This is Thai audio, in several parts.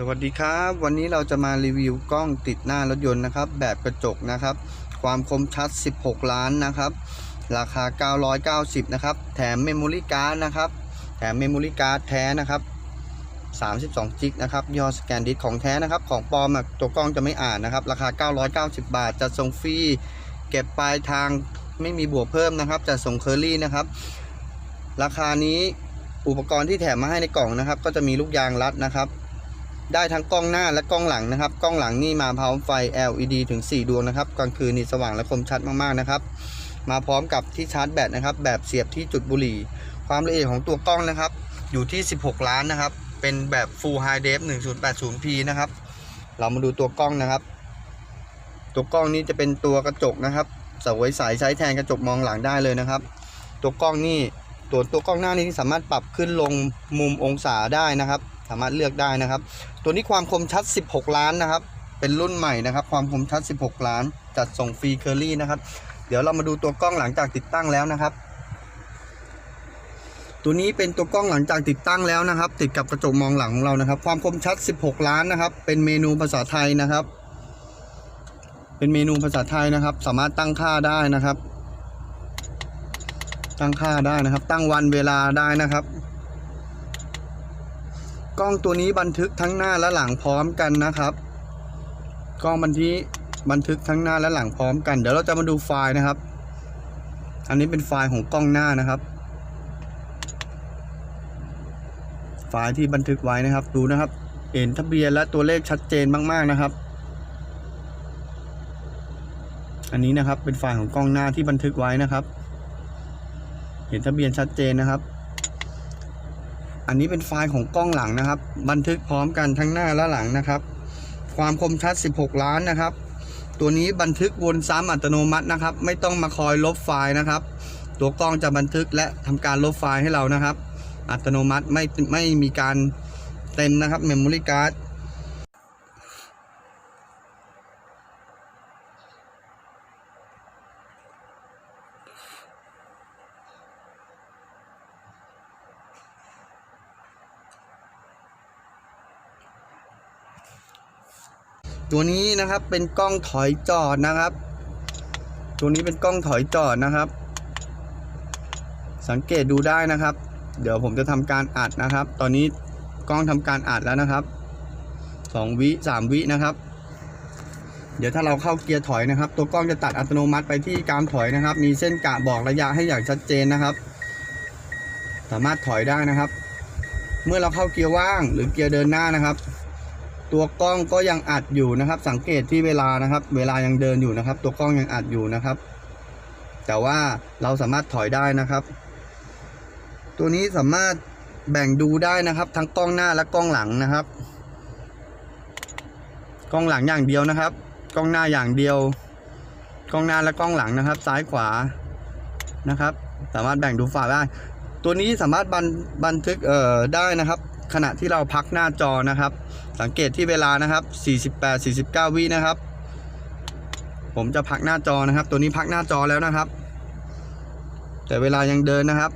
สวัสดีครับ วันนี้เราจะมารีวิวกล้องติดหน้ารถยนต์นะครับ แบบกระจกนะครับ ความคมชัด 16 ล้านนะครับ ราคา 990 นะครับ แถมเมมโมรี่การ์ดนะครับ แถมเมมโมรี่การ์ดแท้นะครับ 32จิกนะครับยอสแกนดิสของแท้นะครับ ของปลอมตัวกล้องจะไม่อ่านนะครับ ราคา 990 บาท จะส่งฟรีเก็บปลายทางไม่มีบวกเพิ่มนะครับจะส่งเคอรี่นะครับ ราคานี้อุปกรณ์ที่แถมมาให้ในกล่องนะครับ ก็จะมีลูกยางรัดนะครับ ได้ทั้งกล้องหน้าและกล้องหลังนะครับ กล้องหลังนี่มาพร้อมไฟ LED ถึง 4 ดวงนะครับ กลางคืนนี่สว่างและคมชัดมากๆนะครับ มาพร้อมกับที่ชาร์จแบตนะครับ แบบเสียบที่จุดบุหรี่ ความละเอียดของตัวกล้องนะครับ อยู่ที่ 16 ล้านนะครับ เป็นแบบ Full High Def 1080p นะครับ เรามาดูตัวกล้องนะครับ ตัวกล้องนี้จะเป็นตัวกระจกนะครับสวยใสใช้แทนกระจกมองหลังได้เลยนะครับ ตัวกล้องนี่ตัวตัวกล้องหน้านี้สามารถปรับขึ้นลงมุมองศาได้นะครับ สามารถเลือกได้นะครับ ตัวนี้ความคมชัด 16 ล้านนะครับ เป็นรุ่นใหม่นะครับ ความคมชัด 16 ล้าน จัดส่งฟรีเคอรี่นะครับ เดี๋ยวเรามาดูตัวกล้องหลังจากติดตั้งแล้วนะครับ ตัวนี้เป็นตัวกล้องหลังจากติดตั้งแล้วนะครับ ติดกับกระจกมองหลังของเรานะครับ ความคมชัด 16 ล้านนะครับ เป็นเมนูภาษาไทยนะครับ เป็นเมนูภาษาไทยนะครับ สามารถตั้งค่าได้นะครับ ตั้งค่าได้นะครับ ตั้งวันเวลาได้นะครับ กล้องตัวนี้บันทึกทั้งหน้าและหลังพร้อมกันนะครับ กล้องบันทึกบันทึกทั้งหน้าและหลังพร้อมกัน เดี๋ยวเราจะมาดูไฟล์นะครับ อันนี้เป็นไฟล์ของกล้องหน้านะครับ ไฟล์ที่บันทึกไว้นะครับ ดูนะครับ เห็นทะเบียนและตัวเลขชัดเจนมาก ๆนะครับ อันนี้นะครับเป็นไฟล์ของกล้องหน้าที่บันทึกไว้นะครับ เห็นทะเบียนชัดเจนนะครับ อันนี้เป็นไฟล์ของกล้องหลังนะครับ บันทึกพร้อมกันทั้งหน้าและหลังนะครับ ความคมชัด 16 ล้านนะครับ ตัวนี้บันทึกวนซ้ำอัตโนมัตินะครับ ไม่ต้องมาคอยลบไฟล์นะครับ ตัวกล้องจะบันทึกและทำการลบไฟล์ให้เรานะครับ อัตโนมัติไม่ไม่มีการเต็มนะครับเมมโมรี่การ์ด ตัวนี้นะครับเป็นกล้องถอยจอดนะครับ ตัวนี้เป็นกล้องถอยจอดนะครับ สังเกตดูได้นะครับ เดี๋ยวผมจะทำการอัดนะครับ ตอนนี้กล้องทำการอัดแล้วนะครับสองวิสามวินะครับ เดี๋ยวถ้าเราเข้าเกียร์ถอยนะครับ ตัวกล้องจะตัดอัตโนมัติไปที่การถอยนะครับ มีเส้นกะบอกระยะให้อย่างชัดเจนนะครับ สามารถถอยได้นะครับ เมื่อเราเข้าเกียร์ว่างหรือเกียร์เดินหน้านะครับ ตัวกล้องก็ยังอัดอยู่นะครับ สังเกตที่เวลานะครับ เวลายังเดินอยู่นะครับ ตัวกล้องยังอัดอยู่นะครับ แต่ว่าเราสามารถถอยได้นะครับ ตัวนี้สามารถแบ่งดูได้นะครับ ทั้งกล้องหน้าและกล้องหลังนะครับ กล้องหลังอย่างเดียวนะครับ กล้องหน้าอย่างเดียว กล้องหน้าและกล้องหลังนะครับ ซ้ายขวานะครับ สามารถแบ่งดูฝาได้ ตัวนี้สามารถบันบันทึกเอ่อได้นะครับ ขณะที่เราพักหน้าจอนะครับ สังเกตที่เวลานะครับ 48 49 วินะครับ ผมจะพักหน้าจอนะครับ ตัวนี้พักหน้าจอแล้วนะครับ แต่เวลายังเดินนะครับ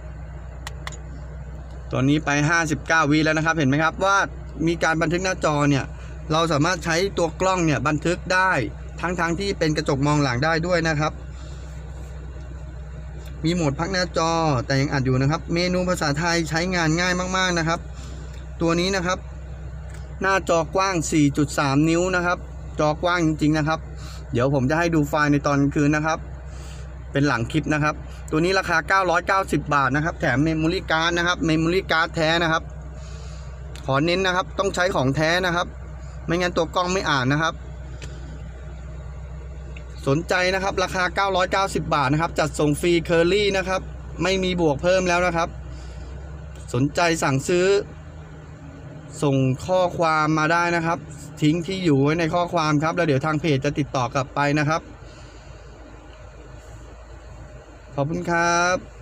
ตัวนี้ไป 59 วิแล้วนะครับ เห็นไหมครับว่ามีการบันทึกหน้าจอเนี่ยเราสามารถใช้ตัวกล้องเนี่ยบันทึกได้ทั้งๆทที่เป็นกระจกมองหลังได้ด้วยนะครับ มีโหมดพักหน้าจอแต่ยังอัดอยู่นะครับ เมนูภาษาไทยใช้งานง่ายมาก ๆนะครับ ตัวนี้นะครับ หน้าจอกว้าง 4.3 นิ้วนะครับ จอกว้างจริงๆนะครับ เดี๋ยวผมจะให้ดูไฟล์ในตอนคืนนะครับ เป็นหลังคลิปนะครับ ตัวนี้ราคา 990 บาทนะครับ แถมเมมโมรี่การ์ดนะครับ เมมโมรี่การ์ดแท้นะครับ ขอเน้นนะครับ ต้องใช้ของแท้นะครับ ไม่งั้นตัวกล้องไม่อ่านนะครับ สนใจนะครับ ราคา 990 บาทนะครับ จัดส่งฟรีเคอรี่นะครับ ไม่มีบวกเพิ่มแล้วนะครับ สนใจสั่งซื้อ ส่งข้อความมาได้นะครับ ทิ้งที่อยู่ไว้ในข้อความครับ แล้วเดี๋ยวทางเพจจะติดต่อกลับไปนะครับ ขอบคุณครับ